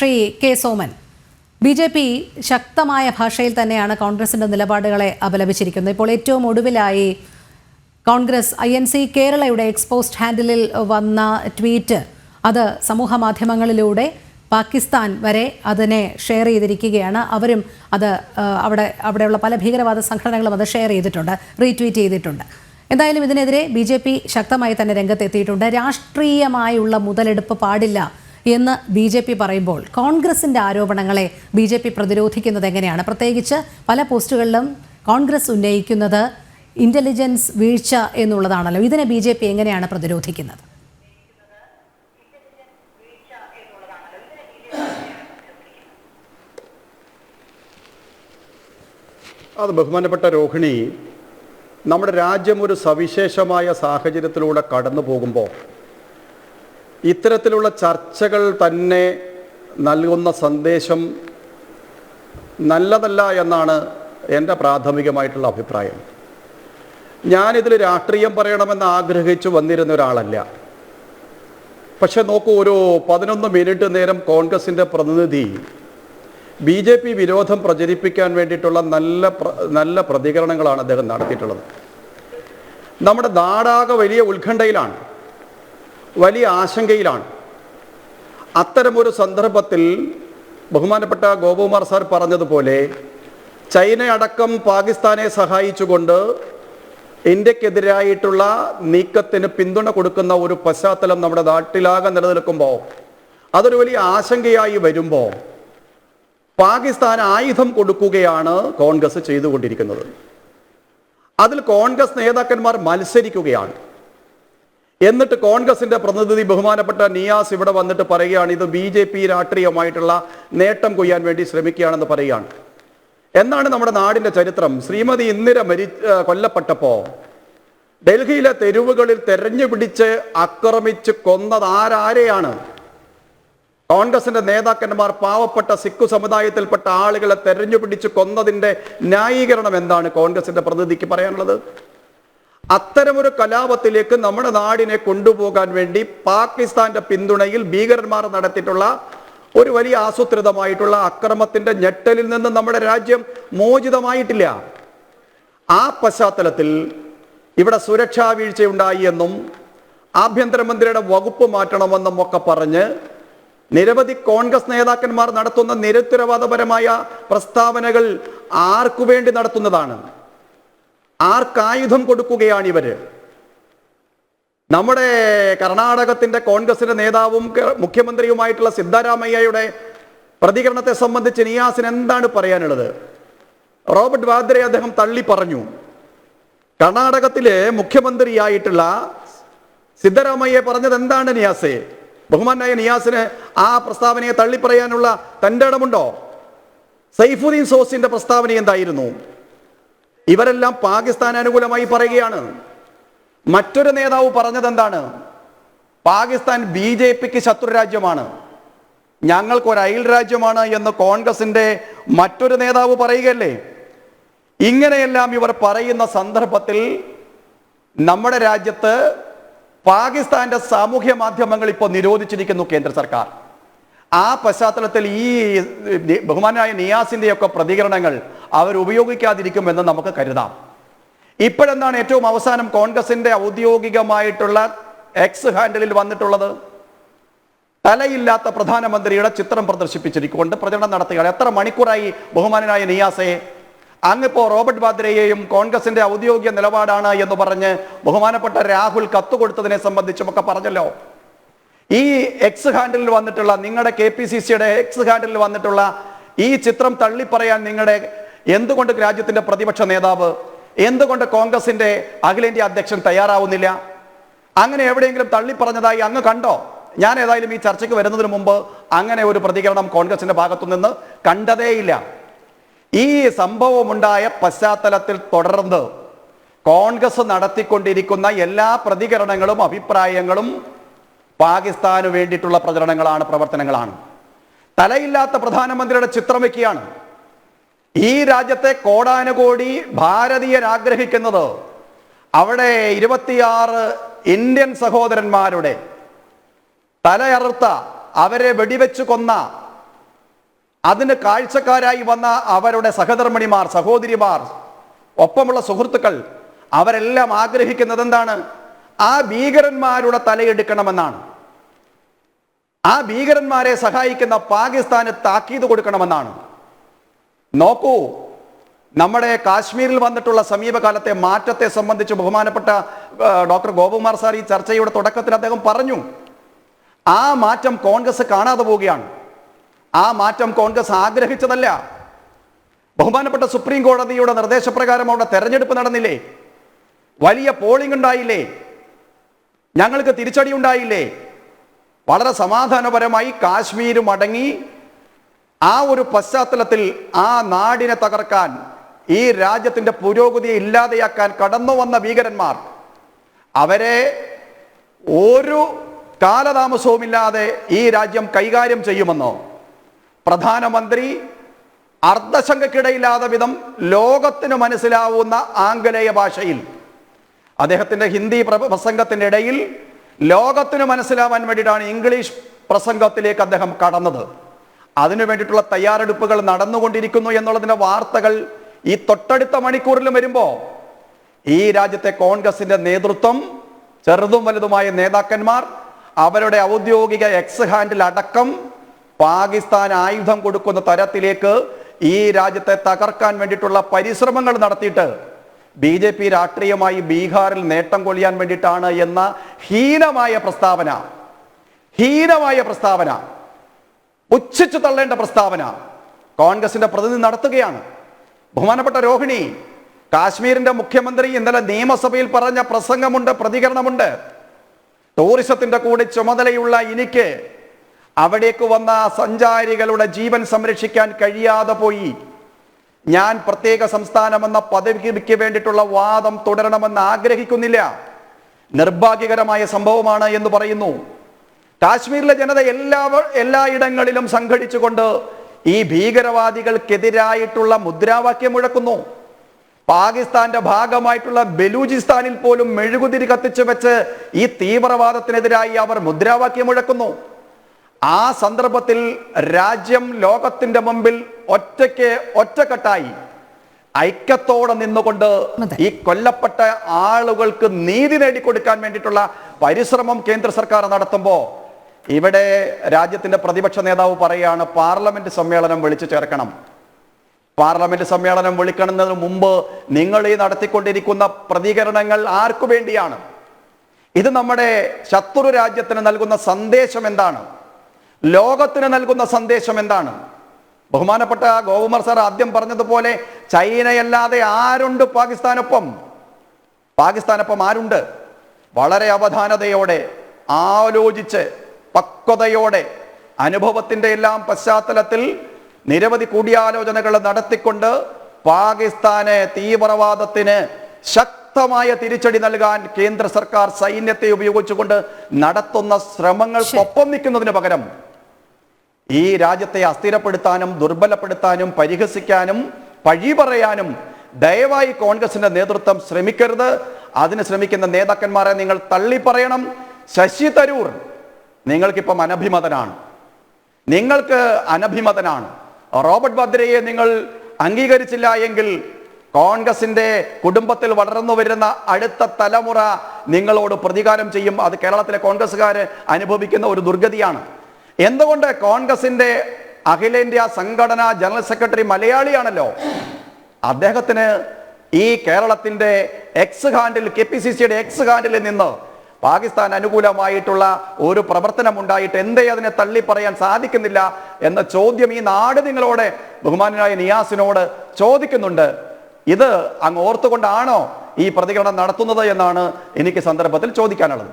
Shri K Soman. B J P ശക്തമായ ഭാഷയിൽ തന്നെയാണ് കോൺഗ്രസിന്റെ നിലപാടുകളെ അപലപിച്ചിരിക്കുന്നത്. ഇപ്പോൾ ഏറ്റവും ഒടുവിലായി കോൺഗ്രസ് ഐ എൻ സി കേരളയുടെ എക്സ്പോസ്റ്റ് ഹാൻഡിലിൽ വന്ന ട്വീറ്റ് അത് സമൂഹ മാധ്യമങ്ങളിലൂടെ പാകിസ്ഥാൻ വരെ അതിനെ ഷെയർ ചെയ്തിരിക്കുകയാണ്. അവരും അത് അവിടെ അവിടെയുള്ള പല ഭീകരവാദ സംഘടനകളും അത് ഷെയർ ചെയ്തിട്ടുണ്ട് റീട്വീറ്റ് ചെയ്തിട്ടുണ്ട്. എന്തായാലും ഇതിനെതിരെ ബി ശക്തമായി തന്നെ രംഗത്തെത്തിയിട്ടുണ്ട്. രാഷ്ട്രീയമായുള്ള മുതലെടുപ്പ് പാടില്ല എന്ന് ബി ജെ പി പറയുമ്പോൾ കോൺഗ്രസിന്റെ ആരോപണങ്ങളെ ബി ജെ പി പ്രതിരോധിക്കുന്നത് എങ്ങനെയാണ്? പ്രത്യേകിച്ച് പല പോസ്റ്റുകളിലും കോൺഗ്രസ് ഉന്നയിക്കുന്നത് ഇന്റലിജൻസ് വീഴ്ച എന്നുള്ളതാണല്ലോ. ഇതിനെ ബി ജെ പി എങ്ങനെയാണ് പ്രതിരോധിക്കുന്നത്? അത് ബഹുമാനപ്പെട്ട രോഹിണി നമ്മുടെ രാജ്യം ഒരു സവിശേഷമായ സാഹചര്യത്തിലൂടെ കടന്നു പോകുമ്പോൾ ഇത്തരത്തിലുള്ള ചർച്ചകൾ തന്നെ നൽകുന്ന സന്ദേശം നല്ലതല്ല എന്നാണ് എന്റെ പ്രാഥമികമായിട്ടുള്ള അഭിപ്രായം. ഞാനിതിൽ രാഷ്ട്രീയം പറയണമെന്ന് ആഗ്രഹിച്ചു വന്നിരുന്ന ഒരാളല്ല. പക്ഷെ നോക്കൂ ഒരു പതിനൊന്ന് മിനിറ്റ് നേരം കോൺഗ്രസിന്റെ പ്രതിനിധി ബി ജെ പി വിരോധം പ്രചരിപ്പിക്കാൻ വേണ്ടിയിട്ടുള്ള നല്ല നല്ല പ്രതികരണങ്ങളാണ് അദ്ദേഹം നടത്തിയിട്ടുള്ളത്. നമ്മുടെ നാടാകെ വലിയ ഉത്കണ്ഠയിലാണ്. വലിയ ആശങ്കയിലാണ്. അത്തരമൊരു സന്ദർഭത്തിൽ ബഹുമാനപ്പെട്ട ഗോപകുമാർ സാർ പറഞ്ഞതുപോലെ ചൈന അടക്കം പാകിസ്ഥാനെ സഹായിച്ചുകൊണ്ട് ഇന്ത്യക്കെതിരായിട്ടുള്ള നീക്കത്തിന് പിന്തുണ കൊടുക്കുന്ന ഒരു പശ്ചാത്തലം നമ്മുടെ നാട്ടിലാകെ നിലനിൽക്കുമ്പോൾ അതൊരു വലിയ ആശങ്കയായി വരുമ്പോൾ പാകിസ്ഥാൻ ആയുധം കൊടുക്കുകയാണ് കോൺഗ്രസ് ചെയ്തുകൊണ്ടിരിക്കുന്നത്. അതിൽ കോൺഗ്രസ് നേതാക്കന്മാർ മത്സരിക്കുകയാണ്. എന്നിട്ട് കോൺഗ്രസിന്റെ പ്രതിനിധി ബഹുമാനപ്പെട്ട നിയാസ് ഇവിടെ വന്നിട്ട് പറയുകയാണ് ഇത് ബി ജെ പി രാഷ്ട്രീയമായിട്ടുള്ള നേട്ടം കൊയ്യാൻ വേണ്ടി ശ്രമിക്കുകയാണെന്ന് പറയുകയാണ്. എന്നാണ് നമ്മുടെ നാടിന്റെ ചരിത്രം. ശ്രീമതി ഇന്ദിര മരി കൊല്ലപ്പെട്ടപ്പോ ഡൽഹിയിലെ തെരുവുകളിൽ തെരഞ്ഞു പിടിച്ച് ആക്രമിച്ച് കൊന്നത് ആരാരെയാണ്? കോൺഗ്രസിന്റെ നേതാക്കന്മാർ പാവപ്പെട്ട സിഖു സമുദായത്തിൽപ്പെട്ട ആളുകളെ തെരഞ്ഞു പിടിച്ച് കൊന്നതിന്റെ ന്യായീകരണം എന്താണ്? കോൺഗ്രസിന്റെ പ്രതിനിധിക്ക് പറയാനുള്ളത്. അത്തരമൊരു കലാപത്തിലേക്ക് നമ്മുടെ നാടിനെ കൊണ്ടുപോകാൻ വേണ്ടി പാകിസ്ഥാന്റെ പിന്തുണയിൽ ഭീകരന്മാർ നടത്തിയിട്ടുള്ള ഒരു വലിയ ആസൂത്രിതമായിട്ടുള്ള അക്രമത്തിന്റെ ഞെട്ടലിൽ നിന്ന് നമ്മുടെ രാജ്യം മോചിതമായിട്ടില്ല. ആ പശ്ചാത്തലത്തിൽ ഇവിടെ സുരക്ഷാ വീഴ്ചയുണ്ടായി എന്നും ആഭ്യന്തരമന്ത്രിയുടെ വകുപ്പ് മാറ്റണമെന്നും ഒക്കെ പറഞ്ഞ് നിരവധി കോൺഗ്രസ് നേതാക്കന്മാർ നടത്തുന്ന നിരുത്തരവാദപരമായ പ്രസ്താവനകൾ ആർക്കു വേണ്ടി നടത്തുന്നതാണ്? ആർക്കായുധം കൊടുക്കുകയാണ് ഇവർ നമ്മുടെ കർണാടകത്തിന്റെ കോൺഗ്രസിന്റെ നേതാവും മുഖ്യമന്ത്രിയുമായിട്ടുള്ള സിദ്ധാരാമയ്യയുടെ പ്രതികരണത്തെ സംബന്ധിച്ച് നിയാസിന് എന്താണ് പറയാനുള്ളത്? റോബർട്ട് വാദ്രെ അദ്ദേഹം തള്ളി പറഞ്ഞു. കർണാടകത്തിലെ മുഖ്യമന്ത്രിയായിട്ടുള്ള സിദ്ധരാമയ്യ പറഞ്ഞത് എന്താണ് നിയാസെ? ബഹുമാനായ നിയാസിന് ആ പ്രസ്താവനയെ തള്ളിപ്പറയാനുള്ള തന്റെ ഇടമുണ്ടോ? സൈഫുദ്ദീൻ സോസിന്റെ പ്രസ്താവന എന്തായിരുന്നു? ഇവരെല്ലാം പാകിസ്ഥാൻ അനുകൂലമായി പറയുകയാണ്. മറ്റൊരു നേതാവ് പറഞ്ഞത് എന്താണ് പാകിസ്ഥാൻ ബി ജെ പിക്ക് ശത്രു രാജ്യമാണ്. ഞങ്ങൾക്കൊരു അയൽ രാജ്യമാണ് എന്ന് കോൺഗ്രസിന്റെ മറ്റൊരു നേതാവ് പറയുകയല്ലേ? ഇങ്ങനെയെല്ലാം ഇവർ പറയുന്ന സന്ദർഭത്തിൽ നമ്മുടെ രാജ്യത്ത് പാകിസ്ഥാന്റെ സാമൂഹ്യ മാധ്യമങ്ങൾ ഇപ്പോൾ നിരോധിച്ചിരിക്കുന്നു കേന്ദ്ര സർക്കാർ. ആ പശ്ചാത്തലത്തിൽ ഈ ബഹുമാനായ ബഹുമാനായ നിയാസിന്റെയൊക്കെ പ്രതികരണങ്ങൾ അവർ ഉപയോഗിക്കാതിരിക്കുമെന്ന് നമുക്ക് കരുതാം. ഇപ്പോഴെന്താണ് ഏറ്റവും അവസാനം കോൺഗ്രസിന്റെ ഔദ്യോഗികമായിട്ടുള്ള എക്സ് ഹാൻഡിലിൽ വന്നിട്ടുള്ളത്? തലയില്ലാത്ത പ്രധാനമന്ത്രിയുടെ ചിത്രം പ്രദർശിപ്പിച്ചിരിക്കൊണ്ട് പ്രചരണം നടത്തുകയാണ്. എത്ര മണിക്കൂറായി ബഹുമാനനായ നിയാസയെ അങ്ങിപ്പോ റോബർട്ട് വാദ്രയെയും കോൺഗ്രസിന്റെ ഔദ്യോഗിക നിലപാടാണ് എന്ന് പറഞ്ഞ് ബഹുമാനപ്പെട്ട രാഹുൽ കത്ത് കൊടുത്തതിനെ സംബന്ധിച്ചുമൊക്കെ പറഞ്ഞല്ലോ. ഈ എക്സ് ഹാൻഡിൽ വന്നിട്ടുള്ള നിങ്ങളുടെ കെ പി സി സിയുടെ എക്സ് ഹാൻഡിൽ വന്നിട്ടുള്ള ഈ ചിത്രം തള്ളിപ്പറയാൻ നിങ്ങളുടെ എന്തുകൊണ്ട് രാജ്യത്തിന്റെ പ്രതിപക്ഷ നേതാവ് എന്തുകൊണ്ട് കോൺഗ്രസിന്റെ അഖിലേന്ത്യാ അധ്യക്ഷൻ തയ്യാറാവുന്നില്ല? അങ്ങനെ എവിടെയെങ്കിലും തള്ളിപ്പറഞ്ഞതായി അങ്ങ് കണ്ടോ? ഞാൻ ഏതായാലും ഈ ചർച്ചയ്ക്ക് വരുന്നതിന് മുമ്പ് അങ്ങനെ ഒരു പ്രതികരണം കോൺഗ്രസിന്റെ ഭാഗത്തു നിന്ന് കണ്ടതേയില്ല. ഈ സംഭവമുണ്ടായ പശ്ചാത്തലത്തിൽ തുടർന്ന് കോൺഗ്രസ് നടത്തിക്കൊണ്ടിരിക്കുന്ന എല്ലാ പ്രതികരണങ്ങളും അഭിപ്രായങ്ങളും പാകിസ്ഥാന് വേണ്ടിയിട്ടുള്ള പ്രചരണങ്ങളാണ് പ്രവർത്തനങ്ങളാണ്. തലയില്ലാത്ത പ്രധാനമന്ത്രിയുടെ ചിത്രം വയ്ക്കുകയാണ്. ഈ രാജ്യത്തെ കോടാനുകോടി ഭാരതീയർ ആഗ്രഹിക്കുന്നത് അവിടെ ഇരുപത്തിയാറ് ഇന്ത്യൻ സഹോദരന്മാരുടെ തലയറുത്ത അവരെ വെടിവെച്ച് കൊന്ന അതിന് കാഴ്ചക്കാരായി വന്ന അവരുടെ സഹധർമ്മിണിമാർ സഹോദരിമാർ ഒപ്പമുള്ള സുഹൃത്തുക്കൾ അവരെല്ലാം ആഗ്രഹിക്കുന്നത് എന്താണ്? ആ ഭീകരന്മാരുടെ തലയെടുക്കണമെന്നാണ്. ആ ഭീകരന്മാരെ സഹായിക്കുന്ന പാകിസ്ഥാന് താക്കീത് കൊടുക്കണമെന്നാണ്. നോക്കൂ നമ്മുടെ കാശ്മീരിൽ വന്നിട്ടുള്ള സമീപകാലത്തെ മാറ്റത്തെ സംബന്ധിച്ച് ബഹുമാനപ്പെട്ട ഡോക്ടർ ഗോപകുമാർ സാർ ഈ ചർച്ചയുടെ തുടക്കത്തിൽ അദ്ദേഹം പറഞ്ഞു ആ മാറ്റം കോൺഗ്രസ് കാണാതെ പോവുകയാണ്. ആ മാറ്റം കോൺഗ്രസ് ആഗ്രഹിച്ചതല്ല. ബഹുമാനപ്പെട്ട സുപ്രീം കോടതിയുടെ നിർദ്ദേശപ്രകാരം അവിടെ തെരഞ്ഞെടുപ്പ് നടന്നില്ലേ? വലിയ പോളിംഗ് ഉണ്ടായില്ലേ? ഞങ്ങൾക്ക് തിരിച്ചടി ഉണ്ടായില്ലേ? വളരെ സമാധാനപരമായി കാശ്മീർ മടങ്ങി ആ ഒരു പശ്ചാത്തലത്തിൽ ആ നാടിനെ തകർക്കാൻ ഈ രാജ്യത്തിന്റെ പുരോഗതിയെ ഇല്ലാതെയാക്കാൻ കടന്നു വന്ന ഭീകരന്മാർ അവരെ ഒരു കാലതാമസവുമില്ലാതെ ഈ രാജ്യം കൈകാര്യം ചെയ്യുമെന്നോ? പ്രധാനമന്ത്രി അർദ്ധശങ്കക്കിടയില്ലാതെ വിധം ലോകത്തിന് മനസ്സിലാവുന്ന ആംഗലേയ ഭാഷയിൽ അദ്ദേഹത്തിന്റെ ഹിന്ദി പ്രസംഗത്തിന്റെ ഇടയിൽ ലോകത്തിന് മനസ്സിലാവാൻ വേണ്ടിയിട്ടാണ് ഇംഗ്ലീഷ് പ്രസംഗത്തിലേക്ക് അദ്ദേഹം കടന്നത്. അതിനു വേണ്ടിയിട്ടുള്ള തയ്യാറെടുപ്പുകൾ നടന്നുകൊണ്ടിരിക്കുന്നു എന്നുള്ളതിന്റെ വാർത്തകൾ ഈ തൊട്ടടുത്ത മണിക്കൂറിലും വരുമ്പോൾ ഈ രാജ്യത്തെ കോൺഗ്രസിന്റെ നേതൃത്വം ചെറുതും വലുതുമായ നേതാക്കന്മാർ അവരുടെ ഔദ്യോഗിക എക്സ് ഹാൻഡിൽ അടക്കം പാകിസ്ഥാൻ ആയുധം കൊടുക്കുന്ന തരത്തിലേക്ക് ഈ രാജ്യത്തെ തകർക്കാൻ വേണ്ടിയിട്ടുള്ള പരിശ്രമങ്ങൾ നടത്തിയിട്ട് ബി ജെ പി രാഷ്ട്രീയമായി ബീഹാറിൽ നേട്ടം കൊള്ളിയാൻ വേണ്ടിയിട്ടാണ് എന്ന ഹീനമായ പ്രസ്താവന. ഹീനമായ പ്രസ്താവന. പുച്ഛിച്ചു തള്ളേണ്ട പ്രസ്താവന. കോൺഗ്രസിന്റെ പ്രതിനിധി നടത്തുകയാണ്. ബഹുമാനപ്പെട്ട രോഹിണി കാശ്മീരിന്റെ മുഖ്യമന്ത്രി ഇന്നലെ നിയമസഭയിൽ പറഞ്ഞ പ്രസംഗമുണ്ട് പ്രതികരണമുണ്ട്. ടൂറിസത്തിന്റെ കൂടെ ചുമതലയുള്ള എനിക്ക് അവിടേക്ക് വന്ന സഞ്ചാരികളുടെ ജീവൻ സംരക്ഷിക്കാൻ കഴിയാതെ പോയി. ഞാൻ പ്രത്യേക സംസ്ഥാനമെന്ന പദവിക്ക് വേണ്ടിയിട്ടുള്ള വാദം തുടരണമെന്ന് ആഗ്രഹിക്കുന്നില്ല. നിർഭാഗ്യകരമായ സംഭവമാണ് എന്ന് പറയുന്നു. കാശ്മീരിലെ ജനത എല്ലാ എല്ലായിടങ്ങളിലും സംഘടിച്ചുകൊണ്ട് ഈ ഭീകരവാദികൾക്കെതിരായിട്ടുള്ള മുദ്രാവാക്യം മുഴക്കുന്നു. പാകിസ്ഥാന്റെ ഭാഗമായിട്ടുള്ള ബലൂചിസ്ഥാനിൽ പോലും മെഴുകുതിരി കത്തിച്ചു വെച്ച് ഈ തീവ്രവാദത്തിനെതിരായി അവർ മുദ്രാവാക്യം മുഴക്കുന്നു. ആ സന്ദർഭത്തിൽ രാജ്യം ലോകത്തിന്റെ മുമ്പിൽ ഒറ്റയ്ക്ക് ഒറ്റക്കെട്ടായി. ഐക്യത്തോടെ നിന്നുകൊണ്ട് ഈ കൊല്ലപ്പെട്ട ആളുകൾക്ക് നീതി നേടിക്കൊടുക്കാൻ വേണ്ടിയിട്ടുള്ള പരിശ്രമം കേന്ദ്ര സർക്കാർ നടത്തുമ്പോൾ ഇവിടെ രാജ്യത്തിന്റെ പ്രതിപക്ഷ നേതാവ് പറയുകയാണ് പാർലമെന്റ് സമ്മേളനം വിളിച്ചു ചേർക്കണം. പാർലമെന്റ് സമ്മേളനം വിളിക്കുന്നതിന് മുമ്പ് നിങ്ങൾ ഈ നടത്തിക്കൊണ്ടിരിക്കുന്ന പ്രതികരണങ്ങൾ ആർക്കു വേണ്ടിയാണ്? ഇത് നമ്മുടെ ശത്രു രാജ്യത്തിന് നൽകുന്ന സന്ദേശം എന്താണ്? ലോകത്തിന് നൽകുന്ന സന്ദേശം എന്താണ്? ബഹുമാനപ്പെട്ട ഗോകുമാർ സർ ആദ്യം പറഞ്ഞതുപോലെ ചൈനയല്ലാതെ ആരുണ്ട് പാകിസ്ഥാനൊപ്പം? പാകിസ്ഥാനൊപ്പം ആരുണ്ട്? വളരെ അവധാനതയോടെ ആലോചിച്ച് പക്വതയോടെ അനുഭവത്തിന്റെ എല്ലാം പശ്ചാത്തലത്തിൽ നിരവധി കൂടിയാലോചനകൾ നടത്തിക്കൊണ്ട് പാകിസ്ഥാനെ തീവ്രവാദത്തിന് ശക്തമായ തിരിച്ചടി നൽകാൻ കേന്ദ്ര സർക്കാർ സൈന്യത്തെ ഉപയോഗിച്ചുകൊണ്ട് നടത്തുന്ന ശ്രമങ്ങൾക്കൊപ്പം നിൽക്കുന്നതിന് പകരം ഈ രാജ്യത്തെ അസ്ഥിരപ്പെടുത്താനും ദുർബലപ്പെടുത്താനും പരിഹസിക്കാനും പഴി പറയാനും ദയവായി കോൺഗ്രസിന്റെ നേതൃത്വം ശ്രമിക്കരുത്. അതിന് ശ്രമിക്കുന്ന നേതാക്കന്മാരെ നിങ്ങൾ തള്ളി പറയണം ശശി തരൂർ നിങ്ങൾക്കിപ്പം അനഭിമതനാണ്. നിങ്ങൾക്ക് അനഭിമതനാണ്. റോബർട്ട് ഭദ്രയെ നിങ്ങൾ അംഗീകരിച്ചില്ല എങ്കിൽ കോൺഗ്രസിന്റെ കുടുംബത്തിൽ വളർന്നു വരുന്ന അടുത്ത തലമുറ നിങ്ങളോട് പ്രതികാരം ചെയ്യും. അത് കേരളത്തിലെ കോൺഗ്രസ്സുകാർ അനുഭവിക്കുന്ന ഒരു ദുർഗതിയാണ്. എന്തുകൊണ്ട് കോൺഗ്രസിന്റെ അഖിലേന്ത്യാ സംഘടനാ ജനറൽ സെക്രട്ടറി മലയാളിയാണല്ലോ? അദ്ദേഹത്തിന് ഈ കേരളത്തിന്റെ X handle K P C സിയുടെ എക്സ് ഹാൻഡിൽ നിന്ന് പാകിസ്ഥാൻ അനുകൂലമായിട്ടുള്ള ഒരു പ്രവർത്തനം ഉണ്ടായിട്ട് എന്തേ അതിനെ തള്ളി പറയാൻ സാധിക്കുന്നില്ല എന്ന ചോദ്യം ഈ നാട് നിങ്ങളോട് ബഹുമാനായ നിയാസിനോട് ചോദിക്കുന്നുണ്ട്. ഇത് അങ്ങ് ഓർത്തുകൊണ്ടാണോ ഈ പ്രതികരണം നടത്തുന്നത് എന്നാണ് എനിക്ക് സന്ദർഭത്തിൽ ചോദിക്കാനുള്ളത്.